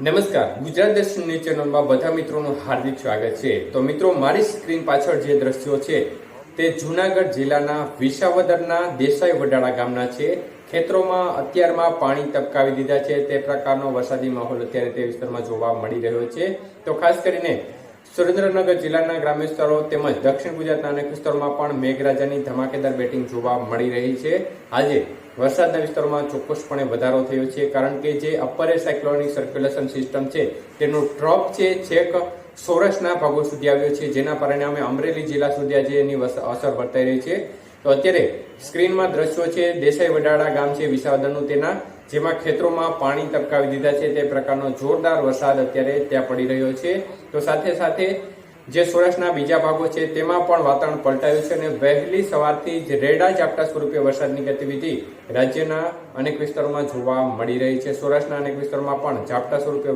નમસ્કાર. ગુજરાત દર્શન ન્યૂઝ ચેનલમાં બધા મિત્રોનું હાર્દિક સ્વાગત છે. તો મિત્રો, મારી સ્ક્રીન પાછળ જે દ્રશ્યો છે, તે જૂનાગઢ જિલ્લાના વિસાવદરના દેસાઈ વડાળા ગામના છે. ખેતરોમાં અત્યારમાં પાણી તપકાવી દીધા છે. તે પ્રકારનો વરસાદી માહોલ અત્યારે તે વિસ્તારમાં જોવા મળી રહ્યો છે. તો ખાસ કરીને સુરેન્દ્રનગર જિલ્લાના ગ્રામ્ય વિસ્તારો તેમજ દક્ષિણ ગુજરાતના અનેક વિસ્તારોમાં પણ મેઘરાજાની ધમાકેદાર બેટિંગ જોવા મળી રહી છે. આજે વરસાદના વિસ્તારોમાં ચોક્કસપણે વધારો થયો છે, કારણ કે જે અપર સાયક્લોનિક સર્ક્યુલેશન સિસ્ટમ છે, તેનું ટ્રોપ છે, છેક સૌરાષ્ટ્રના ભાગો સુધી આવ્યો છે, જેના પરિણામે અમરેલી જિલ્લા સુધી આજે એની અસર વર્તાઈ રહી છે. તો અત્યારે સ્ક્રીનમાં દ્રશ્યો છે, દેસાઈ વડાળા ગામ છે, વિસાવદરનું તેના જેમાં ખેતરોમાં પાણી ટપકાવી દીધા છે, તે પ્રકારનો જોરદાર વરસાદ અત્યારે ત્યાં પડી રહ્યો છે. તો સાથે સાથે જે સૌરાષ્ટ્રના બીજા ભાગો છે, તેમાં પણ વાતાવરણ પલટાયું છે અને વહેલી સવારથી જ રેડા ઝાપટા સ્વરૂપે વરસાદની ગતિવિધિ રાજ્યના અનેક વિસ્તારોમાં જોવા મળી રહી છે. સૌરાષ્ટ્રના અનેક વિસ્તારોમાં પણ ઝાપટા સ્વરૂપે